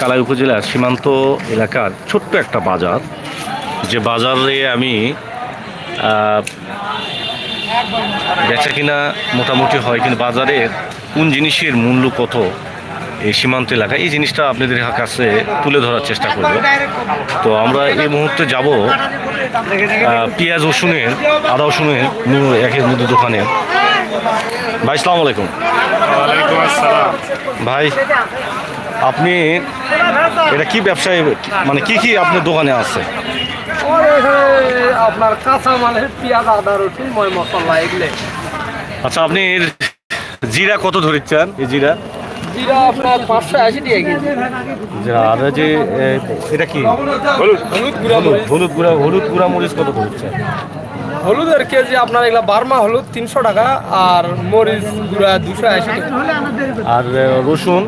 কালাই উপজেলার সীমান্ত এলাকার ছোট্ট একটা বাজার। যে বাজারে আমি বেচা কিনা মোটামুটি হয় কিন্তু বাজারে কোন জিনিসের মূল্য কত এই সীমান্ত এলাকা এই জিনিসটা আপনাদের কাছে তুলে ধরার চেষ্টা করব। তো আমরা এই মুহূর্তে যাব পেঁয়াজ রসুনের আদা রসুনের একের মধ্যে দোকানে। ভাই সালাম আলাইকুম। ভাই আপনি এটা কি ব্যবসায়? মানে কি কি আপনার দোকানে আছে? আপনার কাঁচা মালের পেঁয়াজ আদা রসুন ময় মশলা এগুলো। আচ্ছা আপনি এর জিরা কত ধরেছেন? এই জিরা? জিরা আপনার পাঁচশো আশি টাকা কেজি। জিরা আর যে এটা কি? হলুদ। হলুদ গুঁড়া হলুদ গুঁড়া হলুদ গুঁড়া মরিচ কত হলুদের কেজি আপনার এগুলা বার্মা হলুদ তিনশো টাকা আর মরিচ গুঁড়া দুশো আশি টাকা। আর রসুন?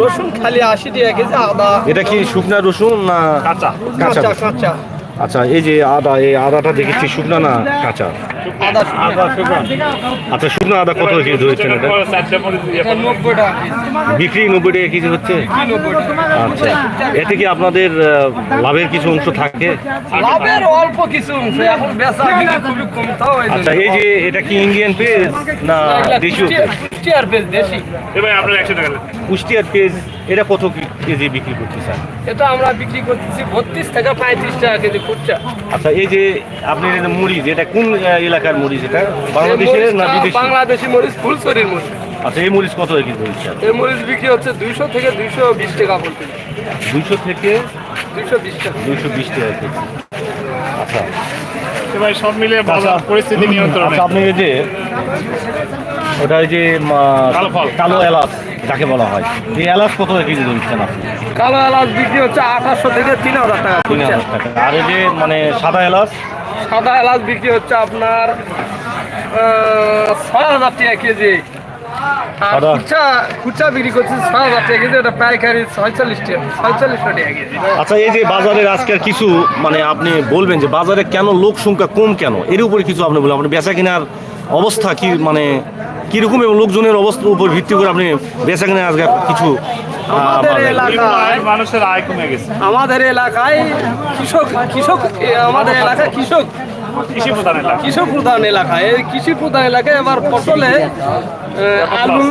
রসুন খালি আশি টাকা কেজি আদা। এটা কি শুকনা রসুন না কাঁচা কাঁচা? কাঁচা কাঁচা। আচ্ছা এই যে আদা এই আদাটা দেখেছি শুকনা না কাঁচা? আচ্ছা শুকনো আদা কত কেজি ধরেছেন এটা? টাকা। বিক্রি নব্বই টাকা কেজি হচ্ছে? আচ্ছা এতে কি আপনাদের লাভের কিছু অংশ থাকে? লাভের অল্প কিছু অংশ এখন বেচা খুবই কম তাও এই আচ্ছা এই যে এটা কি ইন্ডিয়ান পেজ না দেশীয় পেজ কুষ্টিয়ার পেজ দেশি। এবার আপনার একশো টাকা কুষ্টিয়ার পেজ এটা কত কি- কেজি বিক্রি করতে চান এটা আমরা বিক্রি করতেছি বত্রিশ থেকে পঁয়ত্রিশ টাকা কেজি আচ্ছা এই যে আপনি যে মরিচ এটা কোন এলাকার মরিচ এটা? বাংলাদেশের না বিদেশি? বাংলাদেশি মরিচ ফুলসরির মরিচ। আচ্ছা এই মরিচ কত কেজি ধরেছেন এই মরিচ বিক্রি হচ্ছে দুইশো থেকে দুইশো বিশ টাকা পর্যন্ত দুইশো থেকে দুইশো বিশ টাকা। দুইশো বিশ টাকা কেজি। আচ্ছা। এবার সব মিলে আচ্ছা বাজার পরিস্থিতি নিয়ন্ত্রণে। আচ্ছা আপনি এই যে ওটা ওই যে কালো ফল। কালো এলাচ যাকে বলা হয়। এই এলাচ কত কেজি ধরছেন আপনি? কালো এলাচ বিক্রি হচ্ছে আঠাশশো থেকে তিন হাজার টাকা তিন। হাজার টাকা। আর এই যে মানে সাদা এলাচ? সাদা এলাচ বিক্রি হচ্ছে আপনার ছয় হাজার টাকা কেজি। আর সাদা? খুচরা খুচরা বিক্রি করছে ছয় হাজার টাকা কেজি ওটা পাইকারি ছয়চল্লিশ টাকা ছয়চল্লিশশো টাকা কেজি। আচ্ছা এই যে বাজারের আজকের কিছু মানে আপনি বলবেন যে বাজারে কেন লোক সংখ্যা কম কেন? এর উপরে কিছু আপনি বলবেন আপনি বেচা কেনার অবস্থা কি মানে কীরকম এবং লোকজনের অবস্থার উপর ভিত্তি করে আপনি বেচা কেনার আজকে কিছু আমাদের এলাকায় মানুষের আয় কমে গেছে। আমাদের এলাকায় কৃষক কৃষক আমাদের এলাকায় কৃষক কৃষি প্রধান এলাকা। কৃষক প্রধান এলাকা। এই কৃষি প্রধান এলাকায় এবার ফসলে আলু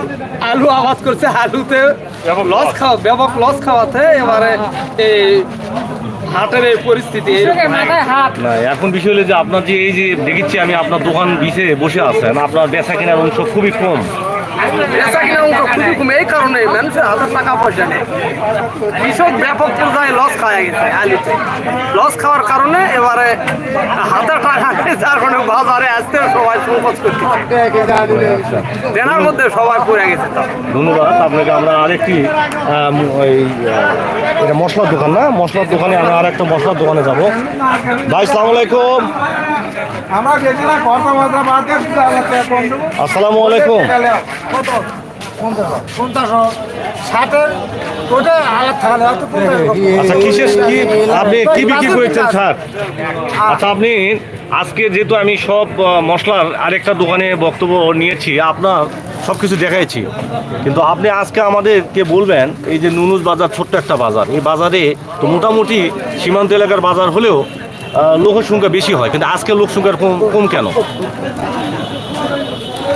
আলু আবাদ করছে। আলুতে ব্যাপক লস খাওয়া ব্যাপক লস খাওয়াতে এবারে এই হাটের এই পরিস্থিতি না এখন বিষয় হলো যে আপনার যে এই যে দেখেছি আমি আপনার দোকান বিষে বসে আছেন আপনার বেচা কেনার অংশ খুবই কম। বেচা কিনা অঙ্ক খুবই কম এই কারণে মানুষের হাতে টাকা পয়সা নেই কৃষক ব্যাপক পর্যায়ে লস খাওয়া গেছে আলুতে লস খাওয়ার কারণে এবারে হাতে টাকা নেই যার কারণে বাজারে আসতে সবাই সংকোচ করতে দেনার মধ্যে সবাই পড়ে গেছে ধন্যবাদ আপনাকে আমরা আরেকটি ওই এটা মশলার দোকান না মশলার দোকানে আমরা আর একটা মশলার দোকানে যাব ভাই সালাম আলাইকুম আসসালামু আলাইকুম। কত? পঞ্চাশ ষাটের ওটা আলাদা থাকলে হয়তো আচ্ছা কিসের কি আপনি কি বিক্রি করেছেন স্যার? আচ্ছা আপনি আজকে যেহেতু আমি সব মশলার আরেকটা দোকানে বক্তব্য নিয়েছি আপনার সব কিছু দেখাইছি। কিন্তু আপনি আজকে আমাদেরকে বলবেন এই যে নুনুজ বাজার ছোট্ট একটা বাজার এই বাজারে তো মোটামুটি সীমান্ত এলাকার বাজার হলেও আহ, লোকের সংখ্যা বেশি হয় কিন্তু আজকে লোক সংখ্যা কম কম কেন?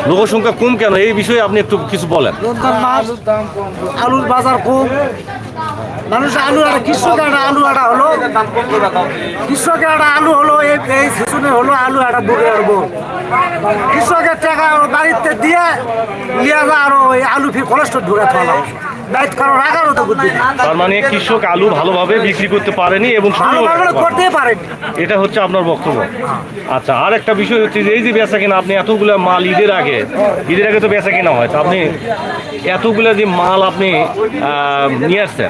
লোক সংখ্যা কম কেন? এই বিষয়ে আপনি একটু কিছু বলেন। আলুর বাজার কম। মানুষ আলু একটা কৃষকের একটা আলু একটা হলো, কৃষকের একটা আলু হলো, এই এই সিজনে হলো আলু একটা বুড়ে আরবো কৃষকের টাকা বাড়িতে দিয়ে নিয়ে যা আরও ওই আলু ফি কলেস্ট্রল ঢুকে থাকলাম তার মানে কৃষক আলু ভালোভাবে বিক্রি করতে পারেনি এবং পারেনি এটা হচ্ছে আপনার বক্তব্য আচ্ছা আর একটা বিষয় হচ্ছে যে এই যে বেচা কেনা আপনি এতগুলো মাল ঈদের আগে ঈদের আগে তো বেচা কেনা হয় তো আপনি এতগুলো যে মাল আপনি নিয়ে আসছেন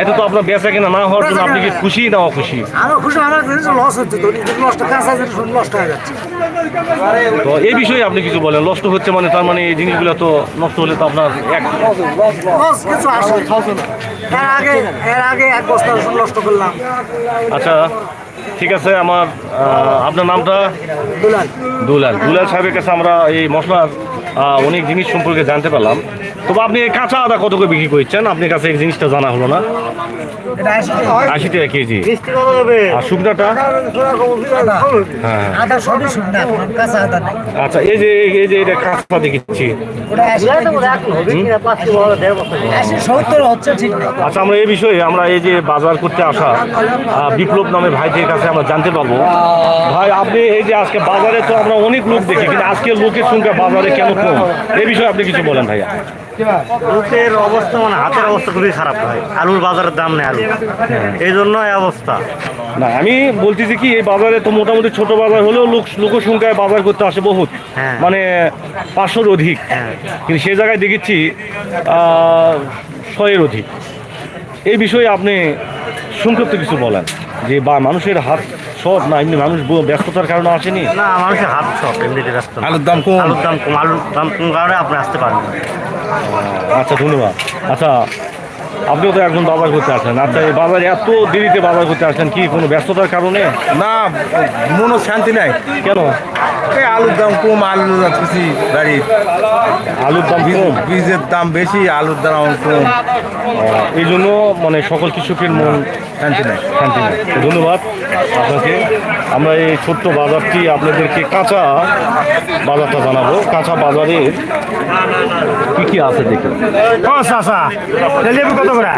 এত তো আপনার বেচা কেনা না হওয়ার জন্য আপনি কি খুশি না অখুশি আমার খুশি আমার লস হচ্ছে তো নিজের কাঁচা নষ্ট হয়ে যাচ্ছে তো এই বিষয়ে আপনি কিছু বলেন নষ্ট হচ্ছে মানে তার মানে এই জিনিসগুলো তো নষ্ট হলে তো আপনার এক লস কিছু এর আগে এর আগে এক বস্তা রসুন নষ্ট করলাম। আচ্ছা ঠিক আছে আমার আপনার নামটা? দুলাল। দুলাল। দুলাল সাহেবের কাছে আমরা এই মশলার অনেক জিনিস সম্পর্কে জানতে পারলাম। তবে আপনি এই কাঁচা আদা কত করে বিক্রি করছেন? আপনার কাছে এই জিনিসটা জানা হলো না। আশি টাকা। কেজি। আর শুকনাটা? হ্যাঁ। আচ্ছা এই যে এই যে এটা কাঁচা দেখেছি। আচ্ছা আমরা এই বিষয়ে আমরা এই যে বাজার করতে আসা বিপ্লব নামে ভাইদের কাছে আমরা জানতে পারব। ভাই আপনি এই যে আজকে বাজারে তো আমরা অনেক লোক দেখি কিন্তু আজকে লোকের সংখ্যা বাজারে কেন কম? এই বিষয়ে আপনি কিছু বলেন ভাইয়া। লোকের অবস্থা মানে হাতের অবস্থা খুবই খারাপ হয় আলুর বাজারের দাম নেই আলু। এই জন্য এই অবস্থা। না আমি বলতেছি কি এই বাজারে তো মোটামুটি ছোট বাজার হলেও লোক লোক সংখ্যায় বাজার করতে আসে বহুত। হ্যাঁ। মানে পাঁচশোর অধিক। হ্যাঁ। কিন্তু সেই জায়গায় দেখেছি আহ, শয়ের অধিক। এই বিষয়ে আপনি সংক্ষিপ্ত কিছু বলেন যে বা মানুষের হাত সব না এমনি মানুষ ব- ব্যস্ততার কারণে আসেনি? না মানুষের হাত সব এমনিতে ব্যস্ত আলুর দাম কম। আলুর দাম কম আলুর দাম কম কারণে আপনি আসতে পারেন না। আচ্ছা ধন্যবাদ। আচ্ছা আপনিও তো একজন বাজার করতে আসেন। আচ্ছা এই বাজারে এত দেরিতে বাজার করতে আসেন কি কোনো ব্যস্ততার কারণে? না মনও শান্তি নাই। কেন? এই আলুর দাম কম আলু যাচ্ছি বাড়ির আলুর দাম কম? বীজের দাম বেশি আলুর দাম কম। এই জন্য মানে সকল কৃষকের মন শান্তি নাই। শান্তি নেই। ধন্যবাদ আপনাকে। আমরা এই ছোট্ট বাজারটি আপনাদেরকে কাঁচা বাজারটা জানাব। কাঁচা বাজারে কি কি আছে দেখে ও চাচা কত করে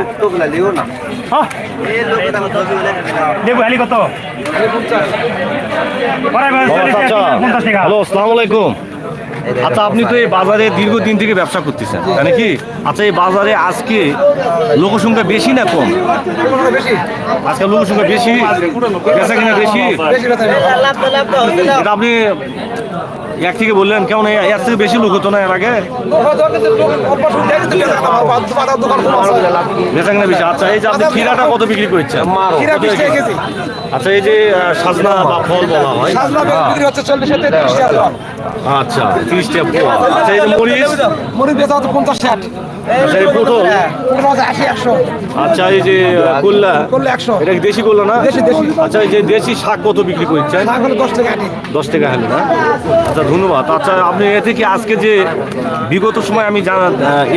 হ্যাঁ? লেবু হালি কত? আচ্ছা। হ্যালো আসসালামু আলাইকুম আচ্ছা আপনি তো এই বাজারে দীর্ঘদিন থেকে ব্যবসা করতেছেন তাই নাকি? আচ্ছা এই বাজারে আজকে লোকসংখ্যা বেশি না কম? আজকে লোকসংখ্যা বেশি? বেচা কিনা বেশি? এটা আপনি এক থেকে বললেন কেমন এর থেকে বেশি লোক হতো না এর আগে? বেচা কিনা বেশি আচ্ছা এই যে আপনি খিরাটা কত বিক্রি করছেন? আচ্ছা এই যে সাজনা বা ফল বলা হয়। আচ্ছা তিরিশ টাকা আচ্ছা এই যে মরিচ? মরিচ বেচা পঞ্চাশ ষাট। পটল আচ্ছা এই যে এটা দেশি করল না। আচ্ছা এই যে দেশি শাক কত বিক্রি করছেন? দশ টাকা আটি হলে না? আচ্ছা ধন্যবাদ। আচ্ছা আপনি এ থেকে আজকে যে বিগত সময় আমি জানা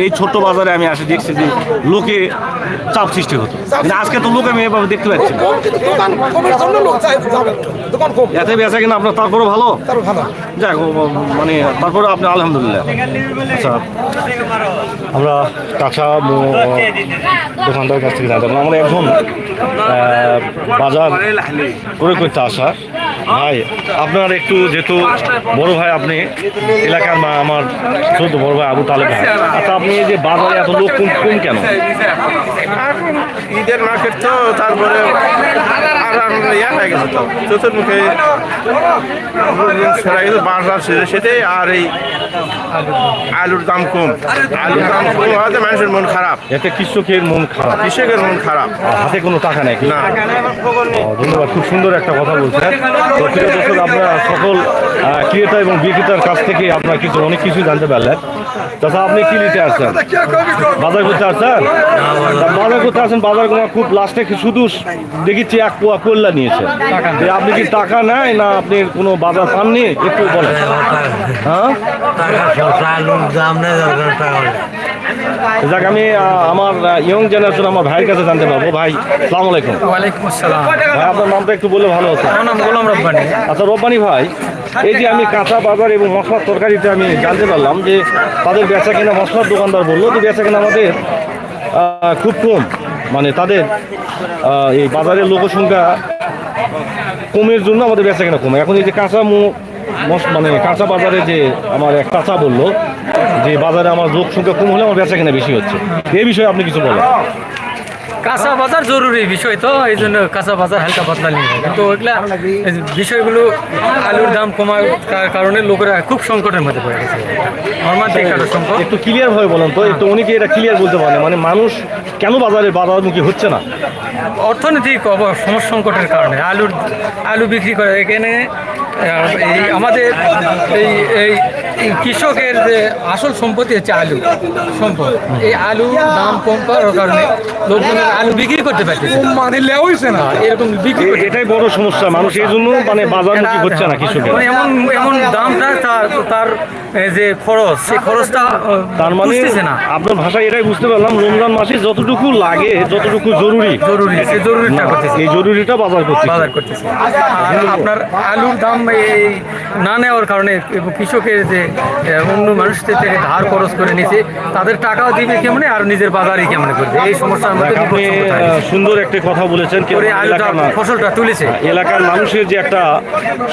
এই ছোট্ট বাজারে আমি আসে দেখছি যে লোকে চাপ সৃষ্টি হতো। আজকে তো লোক আমি এভাবে দেখতে পাচ্ছি এতে বেচা কিনা আপনার তারপরে ভালো? তার ভালো। যাক মানে তারপরে আপনি আলহামদুলিল্লাহ। আচ্ছা। আমরা কাঁচা দোকানদার কাছ থেকে জানতাম আমরা এখন বাজার করে করতে আসা। ভাই আপনার একটু যেহেতু বড় ভাই আপনি এলাকার মা আমার ছোট বড় ভাই আবু তালেব ভাই। আচ্ছা আপনি এই যে বাজারে এত লোক কম কম কেন? ঈদের মার্কেট তো তারপরে ইয়া হয়ে গেছে তো। চতুর্মুখে গেছে বাজার আর এই আলুর দাম কম। আলুর দাম কম হওয়াতে মানুষের মন খারাপ। এতে কৃষকের মন খারাপ। কৃষকের মন খারাপ। হাতে কোনো টাকা নেই। না। ধন্যবাদ খুব সুন্দর একটা কথা বলছেন। প্রিয় দর্শক আপনারা সকল ক্রেতা এবং বিক্রেতার কাছ থেকে আপনারা কিছু, অনেক কিছু জানতে পারলেন। তাছাড়া আপনি কি নিতে আসছেন? বাজার করতে আসছেন? বাজার করতে আসছেন, বাজার করা খুব লাস্টে শুধু দেখেছি এক পোয়া কল্লা নিয়েছে। আপনি কি টাকা নেয় না আপনি কোনো বাজার পাননি? একটু বলেন। হ্যাঁ? যাক আমি আমার ইয়ং জেনারেশন আমার ভাইয়ের কাছে জানতে পারব। ভাই সালাম আলাইকুম। ওয়ালাইকুম আসসালাম। ভাই আপনার নামটা একটু বললে ভালো হতো। আমার নাম গোলাম রব্বানি। আচ্ছা রব্বানি ভাই এই যে আমি কাঁচা বাজার এবং মশলার তরকারিতে আমি জানতে পারলাম যে তাদের বেচা কিনা মশলার দোকানদার বলল যে বেচা কিনা আমাদের খুব কম। মানে তাদের এই বাজারের লোক সংখ্যা কমের জন্য আমাদের বেচা কিনা কমে। এখন এই যে কাঁচা মানে কাঁচা বাজারে যে আমার এক কাঁচা বলল যে বাজারে আমার লোক সংখ্যা কম হলে আমার বেচা কিনা বেশি হচ্ছে। এই বিষয়ে আপনি কিছু বলেন। কাঁচা বাজার জরুরি বিষয় তো এই জন্য কাঁচা বাজার হালকা পাতলা নিয়ে। কিন্তু ওইগুলা বিষয়গুলো আলুর দাম কমার কারণে লোকেরা খুব সংকটের মধ্যে পড়ে গেছে। সংকট একটু ক্লিয়ার ভাবে বলেন তো একটু অনেকে এটা ক্লিয়ার বলতে পারে মানে মানুষ কেন বাজারে বাজারমুখী হচ্ছে না? অর্থনৈতিক সমস্যা সংকটের কারণে আলুর আলু বিক্রি করে এখানে এই আমাদের এই এই কৃষকের যে আসল সম্পত্তি হচ্ছে আলু সম্পদ। এই আলু দাম কম পাওয়ার কারণে লোকজন আলু বিক্রি করতে পারতেছে মানে লেওয়াইছে না। এরকম বিক্রি এটাই বড় সমস্যা। মানুষ এই জন্য মানে বাজারমুখী হচ্ছে না কৃষকের। মানে এমন এমন দামটা তার তার যে খরচ সেই খরচটা তার মানে বুঝতেছে না। আপনার ভাষায় এটাই বুঝতে পারলাম রমজান মাসে যতটুকু লাগে যতটুকু জরুরি। জরুরি সে জরুরিটা করতেছে। এই জরুরিটা বাজার করতে বাজার করতেছে। আর আপনার আলুর দাম এই না নেওয়ার কারণে কৃষকের যে অন্য মানুষদের থেকে ধার খরচ করে নিছে তাদের টাকাও দিবে কেমনে আর নিজের বাজারই কেমনে করবে? এই আহ, হয়েছে। সুন্দর একটা কথা বলেছেন ফসলটা তুলেছে। এলাকার মানুষের যে একটা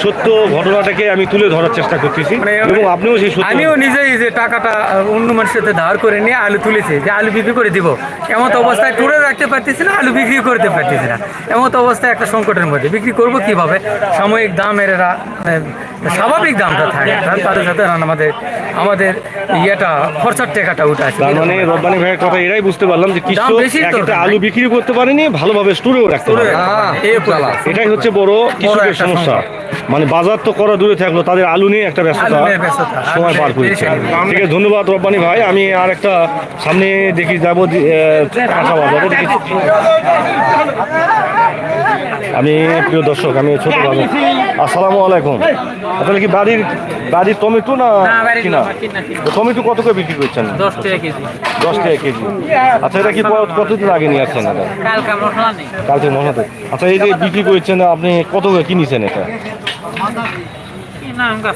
সত্য ঘটনাটাকে আমি তুলে ধরার চেষ্টা করতেছি। মানে এবং আপনিও সেই আমিও নিজেই যে টাকাটা অন্য মানুষের সাথে ধার করে নিয়ে আলু তুলেছি যে আলু বিক্রি করে দিব। এমন তো অবস্থায় টুরে রাখতে পারতেছি না আলু বিক্রি করতে পারতেছি না। এমন তো অবস্থায় একটা সংকটের মধ্যে। বিক্রি করব কীভাবে? সাময়িক দামের এরা স্বাভাবিক দামটা থাকে। তাদের সাথে আমাদের আমাদের ইয়েটা খরচার টাকাটা উঠে আসে। তার মানে রব্বানি ভাইয়ের কথা এরাই বুঝতে পারলাম যে বেশি একটা আলু বিক্রি করতে পারেনি ভালোভাবে স্টোরেও রাখতে পারে এটাই হচ্ছে বড় কৃষকের সমস্যা। মানে বাজার তো করা দূরে থাকল তাদের আলু নিয়ে একটা ব্যস্ততা। সময় পার করেছে। করছে ঠিক আছে ধন্যবাদ রব্বানি ভাই। আমি আর একটা সামনে দেখি যাব দি- এ, কাঁচা বাজারে দেখি আমি প্রিয় দর্শক আমি ছোট বাজার আসসালামু আলাইকুম। তাহলে কি বাড়ির বাড়ির টমেটো না কিনা? টমেটো কত করে বিক্রি করছেন? দশ টাকা কেজি। দশ টাকা কেজি। আচ্ছা এটা কি কতদিন আগে নিয়ে আসছেন এটা? কালকা মশলা কালকে মহাতে আচ্ছা এই যে বিক্রি করছেন আপনি কত করে কিনেছেন এটা?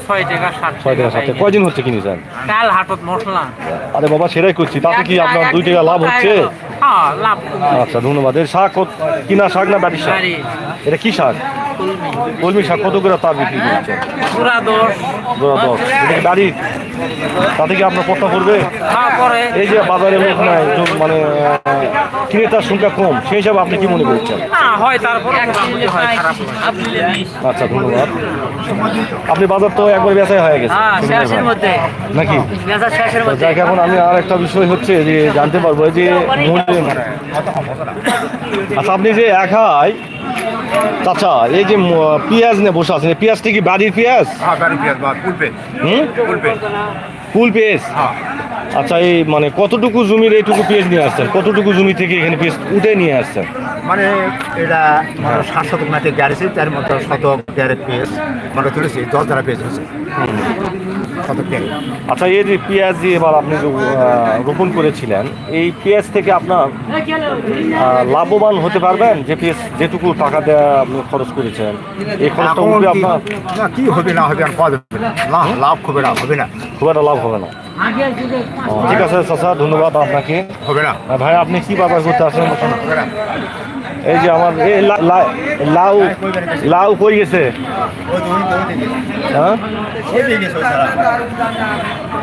ছয় টাকা সাত ছয় টাকা কয়দিন হচ্ছে কিনেছেন কাল হাটত মশলা। আরে বাবা সেটাই করছি। তাতে কি আপনার দুই টাকা লাভ হচ্ছে? হ্যাঁ আচ্ছা ধন্যবাদ। এর শাক কিনা শাক না বাড়ির শাক? এটা কি শাক? কলমি শাক কত করে তার বিক্রি করছেন? পুরা দশ। দশ। বাড়ির? তাতে কি আপনার কথা পড়বে হ্যাঁ এই যে বাজারে লোক নাই মানে ক্রেতার সংখ্যা কম সেই হিসাবে আপনি কি মনে করছেন? হয় হয়। আচ্ছা ধন্যবাদ। আপনি বাজার তো একবার বেচাই হয়ে গেছে। হ্যাঁ নাকি? যাক এখন আমি আর একটা বিষয় হচ্ছে যে জানতে পারব এই যে আচ্ছা আপনি যে একাই চাচা এই যে পেঁয়াজ নিয়ে বসে আছেন পেঁয়াজটি কি বাড়ির পেঁয়াজ? হ্যাঁ ফুল পেঁয়াজ? হ্যাঁ। আচ্ছা এই মানে কতটুকু জমির এইটুকু পেঁয়াজ নিয়ে আসছেন? কতটুকু জমি থেকে এখানে পেঁয়াজ উঠে নিয়ে আসছেন? মানে এটা মানে সাত শতক মাঠে গ্যারেছে তার মধ্যে শতক দেড় পেজ মানে তুলেছি দশ দ্বারা পেজ হয়েছে শতক আচ্ছা এই যে পেঁয়াজ যে এবার আপনি যে রোপণ করেছিলেন এই পেঁয়াজ থেকে আপনার লাভবান হতে পারবেন? যে পেঁয়াজ যেটুকু টাকা দেওয়া আপনি খরচ করেছেন এই খরচটা উঠবে আপনার? না কি হবে না হবে আর না? লাভ হবে না হবে না। খুব একটা লাভ হবে না। ঠিক আছে চাচা ধন্যবাদ আপনাকে। হবে না। ভাই আপনি কি বাজার করতে আসেন? এই যে আমার এই লাউ লাউ কই গেছে। হ্যাঁ?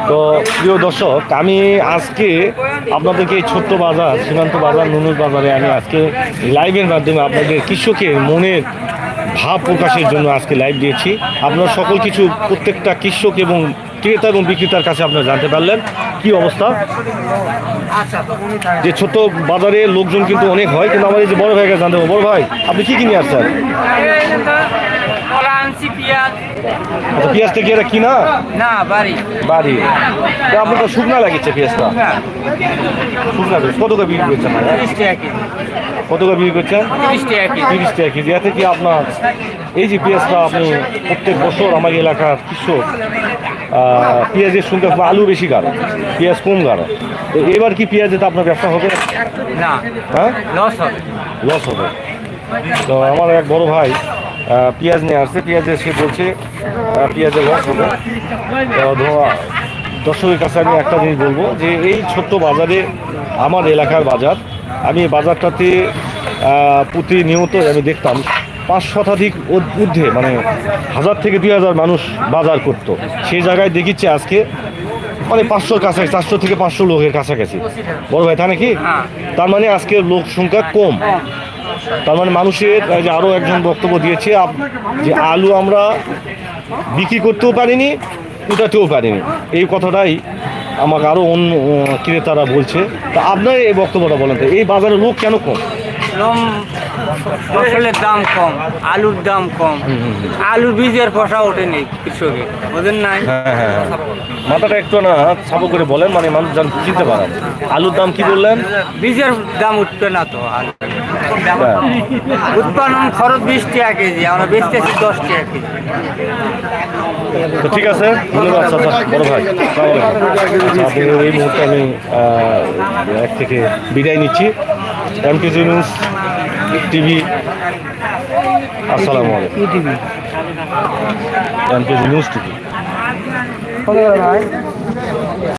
তো প্রিয় দর্শক, আমি আজকে আপনাদেরকে এই ছোট্ট বাজার, সীমান্ত বাজার, নুনুর বাজারে আমি আজকে লাইভের মাধ্যমে আপনাদের কৃষকের মনের ভাব প্রকাশের জন্য আজকে লাইভ দিয়েছি। আপনারা সকল কিছু প্রত্যেকটা কৃষক এবং ক্রেতা এবং বিক্রেতার কাছে আপনারা জানতে পারলেন কি অবস্থা? যে ছোট বাজারে লোকজন কিন্তু অনেক হয় কিন্তু আমার এই যে বড় ভাইকে জানতে বড় ভাই আপনি কি কিনে আসছেন? আচ্ছা এটা কিনা? না বাড়ি। বাড়ি। তো আপনার তো শুকনা লাগিয়েছে পেঁয়াজটা। শুকনা। পেঁয়াজ। কত করে বিক্রি করছেন? ভাই? তিরিশ টাকা কেজি। কত করে বিক্রি করছেন? তিরিশ টাকা কেজি। তিরিশ টাকা কেজি। এতে কি আপনার এই যে পেঁয়াজটা আপনি প্রত্যেক বছর আমার এলাকার কৃষক পেঁয়াজের খুব আলু বেশি গাড়ো পেঁয়াজ কম গাড়ো তো এবার কি পেঁয়াজে তো আপনার ব্যবসা হবে? না। হ্যাঁ? লস হবে। লস হবে। তো আমার এক বড় ভাই পেঁয়াজ নিয়ে আসছে। পেঁয়াজে সে বলছে পেঁয়াজের লস হবে। দর্শকের কাছে আমি একটা জিনিস বলব যে এই ছোট্ট বাজারে আমার এলাকার বাজার আমি বাজারটাতে প্রতিনিয়ত আমি দেখতাম পাঁচ শতাধিক ঊর্ধ্ব- মানে হাজার থেকে দুই হাজার মানুষ বাজার করতো। সেই জায়গায় দেখিচ্ছে আজকে মানে পাঁচশোর কাছাকাছি, চারশো থেকে পাঁচশো লোকের কাছাকাছি। বড় ভাই তা নাকি? তার মানে আজকে লোক সংখ্যা কম। তার মানে মানুষের যে আরও একজন বক্তব্য দিয়েছে যে আলু আমরা বিক্রি করতেও পারিনি উঠাতেও পারিনি। এই কথাটাই আমাকে আরও অন্য ক্রেতারা বলছে। তা আপনার এই বক্তব্যটা বলেন তো, এই বাজারে লোক কেন কম? শ্রম ফসলের দাম কম আলুর দাম কম। আলুর বীজের পয়সা ওঠেনি কৃষকে বোঝেন নাই? হ্যাঁ হ্যাঁ হ্যাঁ। মাথাটা একটু না ছাপো করে বলেন মানে মানুষ যেন চিনতে পারেন আলুর দাম কি বললেন? বীজের দাম উঠবে না তো আলু। উৎপাদন খরচ বিশ টাকা কেজি আমরা বেচতেছি দশ টাকা কেজি। তো ঠিক আছে ধন্যবাদ চাচা বড় ভাই। আসসালামু এই মুহূর্তে আমি এক থেকে বিদায় নিচ্ছি। এমটিজি নিউজ টিভি আসসালামু আলাইকুম। MTG news TV